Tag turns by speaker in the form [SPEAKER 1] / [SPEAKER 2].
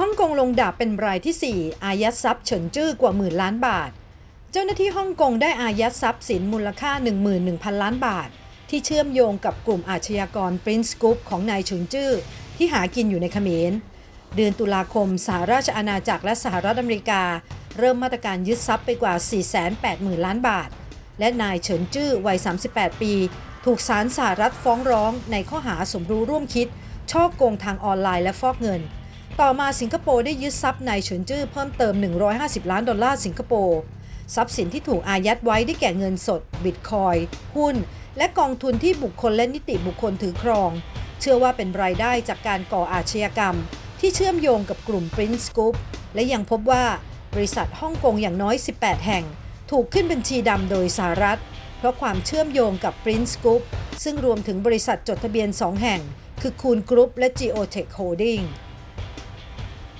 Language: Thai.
[SPEAKER 1] ฮ่องกงลงดาบเป็นรายที่ 4 อายัดทรัพย์เฉินจื้อกว่าหมื่นล้านบาท เจ้าหน้าที่ฮ่องกงได้อายัดทรัพย์สินมูลค่า 11,000 ล้านบาท ที่เชื่อมโยงกับกลุ่มอาชญากร Prince Group ของนายเฉินจื้อที่หากินอยู่ในเขมร เดือนตุลาคมสหราชอาณาจักรและสหรัฐอเมริกา เริ่มมาตรการยึดทรัพย์ไปกว่า 480,000 ล้านบาท และนายเฉินจื้อวัย 38 ปี ถูกศาลสหรัฐฟ้องร้องในข้อหาสมรู้ร่วมคิดช่อโกงทางออนไลน์และฟอกเงิน ต่อมาสิงคโปร์ได้ยึดทรัพย์นายเฉินจื้อเพิ่มเติม 150 ล้านดอลลาร์สิงคโปร์ทรัพย์สินที่ถูกอายัดไว้ได้แก่เงินสด บิตคอย หุ้น และกองทุนที่บุคคลและนิติบุคคลถือครอง เชื่อว่าเป็นรายได้จากการก่ออาชญากรรม ที่เชื่อมโยงกับกลุ่ม Prince Group และยังพบว่าบริษัทฮ่องกงอย่างน้อย 18 แห่ง ถูกขึ้นบัญชีดำโดยสหรัฐ เพราะความเชื่อมโยงกับ Prince Group ซึ่งรวมถึงบริษัทจดทะเบียน 2 แห่ง คือ Kuhn Group และ Geotech Holding